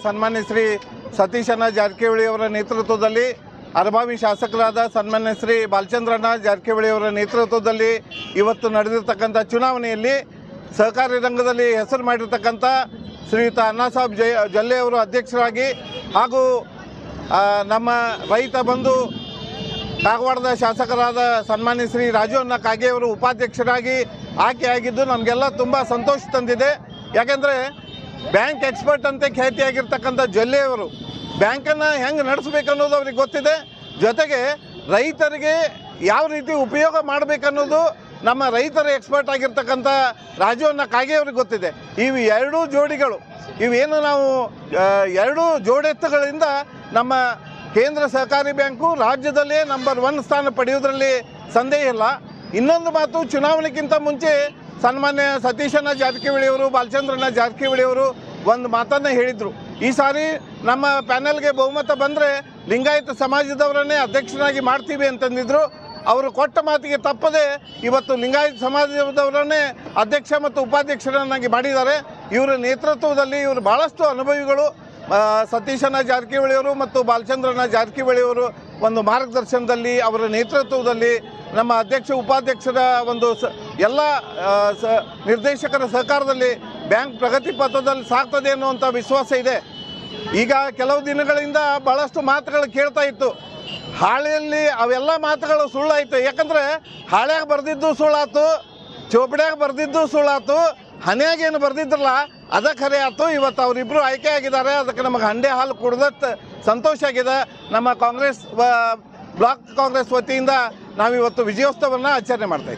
ಸನ್ಮಾನ್ಯ ಶ್ರೀ ಸತೀಶಣ್ಣ ಜಾರಕಿಹೊಳಿ ಅವರ ನೇತೃತ್ವದಲ್ಲಿ ಅರಭಾವಿ ಶಾಸಕರಾದ ಸನ್ಮಾನ್ಯ ಶ್ರೀ ಬಾಲಚಂದ್ರಣ್ಣ ಜಾರಕಿಹೊಳಿ ಅವರ ನೇತೃತ್ವದಲ್ಲಿ ಇವತ್ತು ನಡೆದಿರ್ತಕ್ಕಂಥ ಚುನಾವಣೆಯಲ್ಲಿ ಸಹಕಾರಿ ರಂಗದಲ್ಲಿ ಹೆಸರು ಮಾಡಿರ್ತಕ್ಕಂಥ ಶ್ರೀಯುತ ಅಣ್ಣಾಸಾಬ್ ಜಯ ಜೊಲ್ಲೆ ಅವರು ಅಧ್ಯಕ್ಷರಾಗಿ ಹಾಗೂ ನಮ್ಮ ರೈತ ಬಂಧು ಕಾಗವಾಡದ ಶಾಸಕರಾದ ಸನ್ಮಾನ್ಯ ಶ್ರೀ ರಾಜು ಅಣ್ಣ ಕಾಗೆ ಅವರು ಉಪಾಧ್ಯಕ್ಷರಾಗಿ ಆಯ್ಕೆಯಾಗಿದ್ದು ನಮಗೆಲ್ಲ ತುಂಬ ಸಂತೋಷ ತಂದಿದೆ. ಯಾಕೆಂದರೆ ಬ್ಯಾಂಕ್ ಎಕ್ಸ್ಪರ್ಟ್ ಅಂತ ಖ್ಯಾತಿಯಾಗಿರ್ತಕ್ಕಂಥ ಅವರು ಬ್ಯಾಂಕನ್ನು ಹೆಂಗೆ ನಡೆಸಬೇಕು ಅನ್ನೋದು ಅವ್ರಿಗೆ ಗೊತ್ತಿದೆ. ಜೊತೆಗೆ ರೈತರಿಗೆ ಯಾವ ರೀತಿ ಉಪಯೋಗ ಮಾಡಬೇಕನ್ನೋದು ನಮ್ಮ ರೈತರ ಎಕ್ಸ್ಪರ್ಟ್ ಆಗಿರ್ತಕ್ಕಂಥ ರಾಜು ಅಣ್ಣ ಕಾಗೆ ಅವ್ರಿಗೆ ಗೊತ್ತಿದೆ. ಇವು ಎರಡೂ ಜೋಡಿಗಳು ಇವೇನು ನಾವು ಎರಡೂ ಜೋಡೆತ್ತುಗಳಿಂದ ನಮ್ಮ ಕೇಂದ್ರ ಸಹಕಾರಿ ಬ್ಯಾಂಕು ರಾಜ್ಯದಲ್ಲೇ ನಂಬರ್ ಒನ್ ಸ್ಥಾನ ಪಡೆಯೋದ್ರಲ್ಲಿ ಸಂದೇಹ ಇಲ್ಲ. ಇನ್ನೊಂದು ಮಾತು, ಚುನಾವಣೆಗಿಂತ ಮುಂಚೆ ಸನ್ಮಾನ್ಯ ಸತೀಶನ ಜಾರಕಿಹೊಳಿಯವರು ಬಾಲಚಂದ್ರನ ಬಾಲಚಂದ್ರಣ್ಣ ಜಾರಕಿಹೊಳಿ ಅವರು ಒಂದು ಮಾತನ್ನು ಹೇಳಿದರು. ಈ ಸಾರಿ ನಮ್ಮ ಪ್ಯಾನೆಲ್ಗೆ ಬಹುಮತ ಬಂದರೆ ಲಿಂಗಾಯತ ಸಮಾಜದವರನ್ನೇ ಅಧ್ಯಕ್ಷರಾಗಿ ಮಾಡ್ತೀವಿ ಅಂತಂದಿದ್ರು. ಅವರು ಕೊಟ್ಟ ಮಾತಿಗೆ ತಪ್ಪದೆ ಇವತ್ತು ಲಿಂಗಾಯತ ಸಮಾಜದವರನ್ನೇ ಅಧ್ಯಕ್ಷ ಮತ್ತು ಉಪಾಧ್ಯಕ್ಷರನ್ನಾಗಿ ಮಾಡಿದ್ದಾರೆ. ಇವರ ನೇತೃತ್ವದಲ್ಲಿ ಇವರು ಭಾಳಷ್ಟು ಅನುಭವಿಗಳು. ಆ, ಸತೀಶಣ್ಣ ಜಾರಕಿಹೊಳಿಯವರು ಮತ್ತು ಬಾಲಚಂದ್ರನ ಜಾರಕಿಹೊಳಿಯವರು ಒಂದು ಮಾರ್ಗದರ್ಶನದಲ್ಲಿ ಅವರ ನೇತೃತ್ವದಲ್ಲಿ ನಮ್ಮ ಅಧ್ಯಕ್ಷ ಉಪಾಧ್ಯಕ್ಷರ ಒಂದು ಸ ಎಲ್ಲ ಸ ನಿರ್ದೇಶಕರ ಸಹಕಾರದಲ್ಲಿ ಬ್ಯಾಂಕ್ ಪ್ರಗತಿ ಪಥದಲ್ಲಿ ಸಾಗ್ತದೆ ಅನ್ನುವಂಥ ವಿಶ್ವಾಸ ಇದೆ. ಈಗ ಕೆಲವು ದಿನಗಳಿಂದ ಭಾಳಷ್ಟು ಮಾತುಗಳು ಕೇಳ್ತಾ ಇತ್ತು. ಹಾಳೆಯಲ್ಲಿ ಅವೆಲ್ಲ ಮಾತುಗಳು ಸುಳ್ಳಾಯಿತು. ಯಾಕಂದರೆ ಹಾಳ್ಯಾಗ ಬರೆದಿದ್ದು ಸುಳ್ಳಾತು ಚೋಪಡ್ಯಾಗ ಬರೆದಿದ್ದು ಸುಳ್ಳಾತು ಹನ್ಯಾಗ ಏನು ಬರೆದಿದ್ರಲ್ಲ, ಅದ ಖರೆ ಆಯ್ತು. ಇವತ್ತು ಅವರಿಬ್ಬರು ಆಯ್ಕೆ ಆಗಿದ್ದಾರೆ. ಅದಕ್ಕೆ ನಮಗೆ ಹಂಡೆ ಹಾಲು ಕುಡ್ದತ್ ಸಂತೋಷ ಆಗಿದೆ. ನಮ್ಮ ಕಾಂಗ್ರೆಸ್ ಬ್ಲಾಕ್ ಕಾಂಗ್ರೆಸ್ ವತಿಯಿಂದ ನಾವಿವತ್ತು ವಿಜಯೋತ್ಸವವನ್ನು ಆಚರಣೆ ಮಾಡ್ತಾ